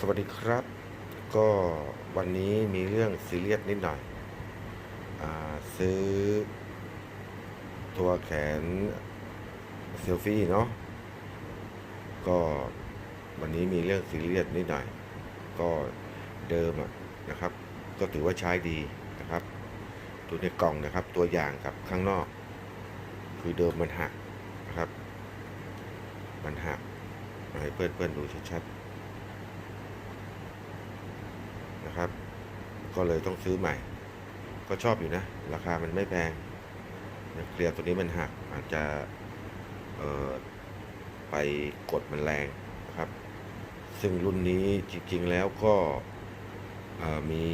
สวัสดีครับ ก็วันนี้มีเรื่องซีเรียสนิดหน่อยอซื้อ ตัวแขนเซลฟี่เนาะก็วันนี้มีเรื่องซีเรียสนิดหน่อย ก็เดิมอะนะครับ ก็ถือว่าใช้ดีนะครับ ตัวในกล่องนะครับ ตัวอย่างกับข้างนอก คือเดิมมันหักนะครับ มันหักเอาให้เพื่อนๆดูชัดๆ นะครับ ก็เลยต้องซื้อใหม่ ก็ชอบอยู่นะ ราคามันไม่แพงเคลียร์ตัวนี้มันหักอาจจะไปกดมันแรงนะครับ ซึ่งรุ่นนี้จริงๆแล้วก็มี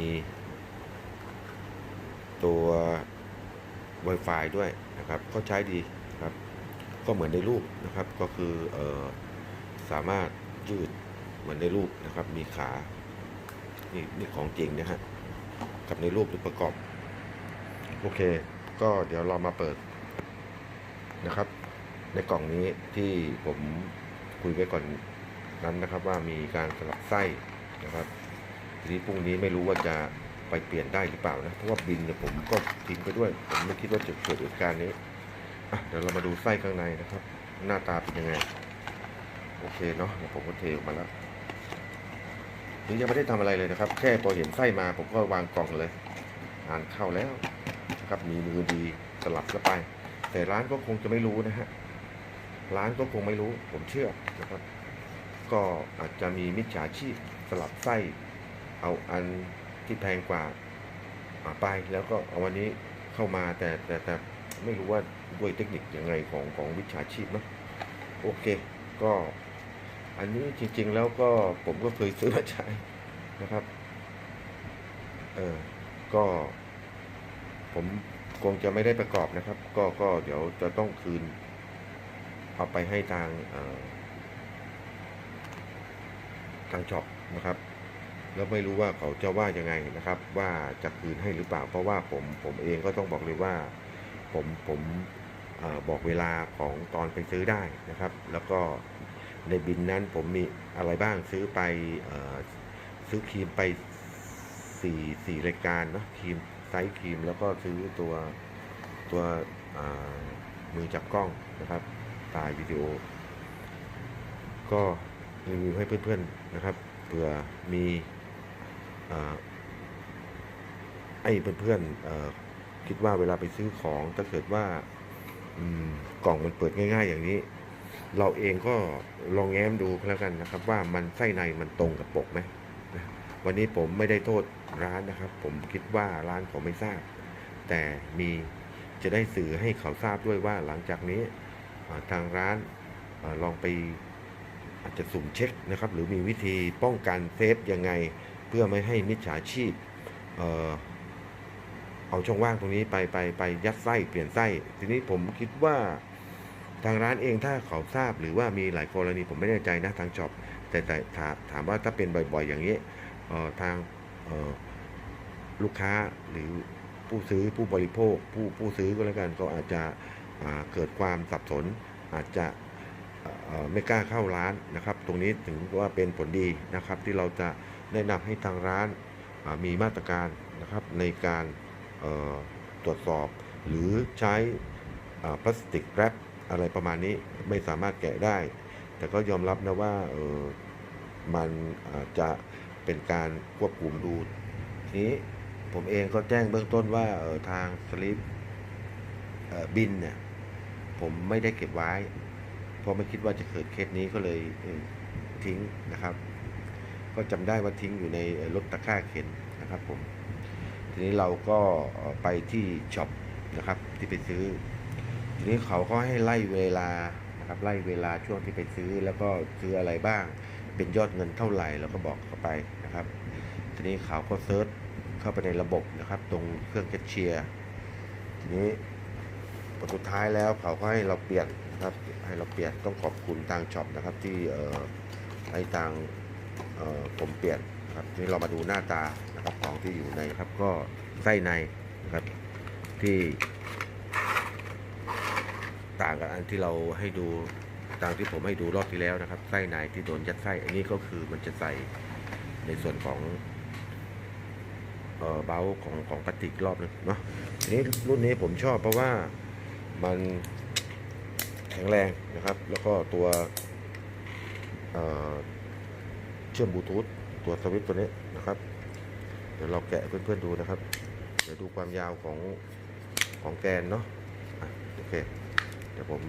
ตัว Wi-Fi ด้วยนะครับ ก็ใช้ดีนะครับ ก็เหมือนในรูปนะครับ ก็คือออสามารถยืดเหมือนในรูปนะครับ มีขา นี่นี่ของจริงนะฮะกับในรูปที่ประกอบ โอเค ก็เดี๋ยวเรามาเปิดนะครับ ในกล่องนี้ที่ผมคุยไว้ก่อนนั้นนะครับ ว่ามีการสลับไส้นะครับ ทีนี้พรุ่งนี้ไม่รู้ว่าจะไปเปลี่ยนได้หรือเปล่านะ เพราะว่าบินเนี่ยผมก็ทิ้งไปด้วย ผมไม่คิดว่าจะเกิดเหตุการณ์นี้อะเดี๋ยวเรามาดูไส้ข้างในนะครับ หน้าตาเป็นยังไง โอเคเนาะผมก็เทออกมาแล้ว นี่ยังไม่ได้ทำอะไรเลยนะครับ แค่พอเห็นไส้มาผมก็วางกล่องเลยงานเข้าแล้วนะครับมีมือดีสลับเข้าไป แต่ร้านก็คงจะไม่รู้นะฮะร้านก็คงไม่รู้ผมเชื่อนะครับ ก็อาจจะมีมิจฉาชีพสลับไส้เอาอันที่แพงกว่าไปแล้วก็เอาวันนี้เข้ามาแต่แต่แต่ไม่รู้ว่าด้วยเทคนิคยังไงของของวิชาชีพเนอะโอเค ก็ อันนี้จริง ๆ แล้วก็ผมก็เคยซื้อมาใช้นะครับ เออก็ ผมคงจะไม่ได้ประกอบนะครับ ก็ก็เดี๋ยวจะต้องคืน เอาไปให้ทางทางช็อปนะครับ แล้วไม่รู้ว่าเขาจะว่ายังไงนะครับ ว่าจะคืนให้หรือเปล่า เพราะว่าผมผมเองก็ต้องบอกเลยว่า ผมผมอบอกเวลาของตอนไปซื้อได้นะครับ แล้วก็ ในบินนั้นผมมีอะไรบ้างซื้อไปอซื้อครีมไปสี่สี่รายการเนาะครีมไซส์ครีม แล้วก็ซื้อตัวตัวมือจับกล้องนะครับถ่ายวิดีโอ ก็รีวิวให้เพื่อนๆนะครับเผื่อมีอไอ้เพื่อนๆคิดว่าเวลาไปซื้อของถ้าเกิดว่ากล่องมันเปิดง่าย ๆ อย่างนี้ เราเองก็ลองแง้มดูแล้วกันนะครับ ว่ามันไส้ในมันตรงกับปกไหมวันนี้ผมไม่ได้โทษร้านนะครับ ผมคิดว่าร้านเขาไม่ทราบ แต่มีจะได้สื่อให้เขาทราบด้วยว่าหลังจากนี้ทางร้านอลองไปอาจจะสุ่มเช็คนะครับ หรือมีวิธีป้องกันเซฟยังไง เพื่อไม่ให้มิจฉาชีพเออเอาช่องว่างตรงนี้ไปไปไปยัดไส้เปลี่ยนไส้ ทีนี้ผมคิดว่า ทางร้านเองถ้าเขาทราบหรือว่ามีหลายกรณีผมไม่แน่ใจนะทางช็อปแต่แต่ถามว่าถ้าเป็นบ่อยๆ อย่างนี้ทางลูกค้าหรือผู้ซื้อผู้บริโภค ผู้ผู้ซื้อก็แล้วกันก็อาจจะเกิดความสับสน อาจจะไม่กล้าเข้าร้านนะครับ ตรงนี้ถึงว่าเป็นผลดีนะครับ ที่เราจะแนะนำให้ทางร้านามีมาตรการนะครับในการตรวจสอบหรือใช้พลาสติกแรป อะไรประมาณนี้ไม่สามารถแกะได้ แต่ก็ยอมรับนะว่าเออมันอาจจะเป็นการควบคุมดูทีนี้ผมเองก็แจ้งเบื้องต้นว่าเออทางสลิปบินเนี่ยผมไม่ได้เก็บไว้ เพราะไม่คิดว่าจะเกิดเคสนี้ก็เลยเออทิ้งนะครับ ก็จำได้ว่าทิ้งอยู่ในรถตะกร้าเข็นนะครับผมทีนี้เราก็ไปที่ช็อปนะครับที่ไปซื้อ ทีนี้เขาก็ให้ไล่เวลานะครับไล่เวลาช่วงที่ไปซื้อแล้วก็ซื้ออะไรบ้าง เป็นยอดเงินเท่าไหร่เราก็บอกเข้าไปนะครับ ทีนี้เขาก็เซิร์ชเข้าไปในระบบนะครับ ตรงเครื่องแคชเชียร์ทีนี้ผลสุดท้ายแล้วเขาก็ให้เราเปลี่ยนนะครับให้เราเปลี่ยนต้องขอบคุณทางช็อปนะครับที่เอ่อให้ทางเอ่อผมเปลี่ยนนะครับทีนี้เรามาดูหน้าตานะครับของที่อยู่ในครับก็ไส้ในนะครับที่ ต่างกับอันที่เราให้ดูต่างที่ผมให้ดูรอบที่แล้วนะครับ ไส้ในที่โดนยัดไส้อันนี้ก็คือมันจะใส่ในส่วนของเออเบลของของกระติกรอบหนึงเนาะทีนี้รุ่นนี้ผมชอบเพราะว่ามันแข็งแรงนะครับ แล้วก็ตัวเเชื่อมบลูทูธตัวสวิตช์ตัวนี้นะครับ เดี๋ยวเราแกะเพื่อนๆดูนะครับ เดี๋ยวดูความยาวของของแกนเนาะอะโอเค เดี๋ยวผม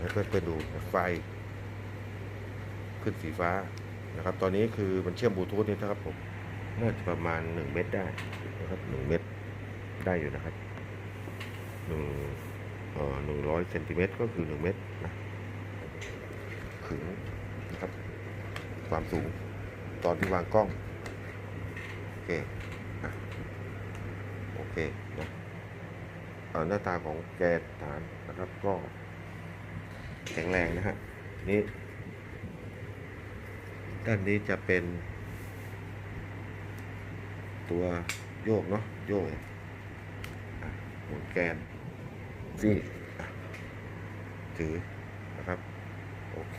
ให้เพื่อนๆดูไฟ ขึ้นสีฟ้านะครับ ตอนนี้คือมันเชื่อมบลูทูธนี่นะครับผมน่าจะประมาณ1เมตรได้นะครับ1เมตรได้อยู่นะครับหนึ่งเอ่อหนึ่งร้อยเซนติเมตรก็คือ1เมตรนะขึงนะครับ ความสูงตอนที่วางกล้อง โอเคอะโอเคนะ หน้าตาของแกนฐานนะครับก็แข็งแรงนะฮะทีนี้ ด้านนี้จะเป็น ตัวโยกเนาะโยกอะหมุนแกนนี่อะถือนะครับ โอเค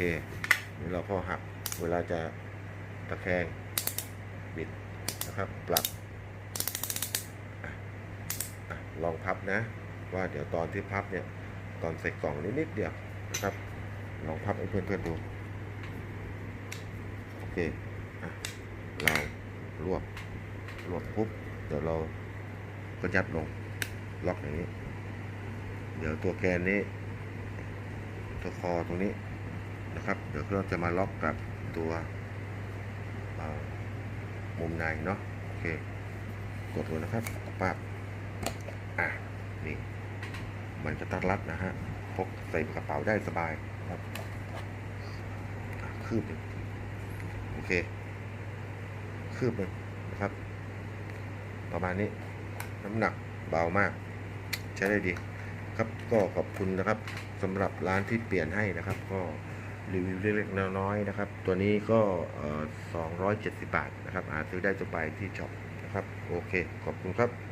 นี่เราก็หักเวลาจะตะแคงบิดนะครับ ปรับอะอะลองพับนะ ว่าเดี๋ยวตอนที่พับเนี่ยตอนใส่กล่องนิดๆเดียวนะครับลองพับให้เพื่อนๆดูโอเคอเรารวบรวบปุ๊บเดี๋ยวเราก็ยัดลงล็อกอย่างนี้ เดี๋ยวตัวแกนนี้ ตัวคอตรงนี้นะครับ เดี๋ยวเราจะมาล็อกกับตัวมุมในเนาะโอเคกดเลยนะครับปั๊บอะนี่ มันจะตัดรัดนะฮะพกใส่กระเป๋าได้สบายครับคืบหนึ่งโอเค คืบหนึ่งนะครับ ประมาณนี้น้ำหนักเบามาก ใช้ได้ดีครับก็ขอบคุณนะครับสำหรับร้านที่เปลี่ยนให้นะครับ ก็รีวิวเล็กๆน้อยๆนะครับ ตัวนี้ก็เอ่อ270 บาทนะครับหาจซื้อได้จะไปที่ช็อปนะครับ โอเค ขอบคุณครับ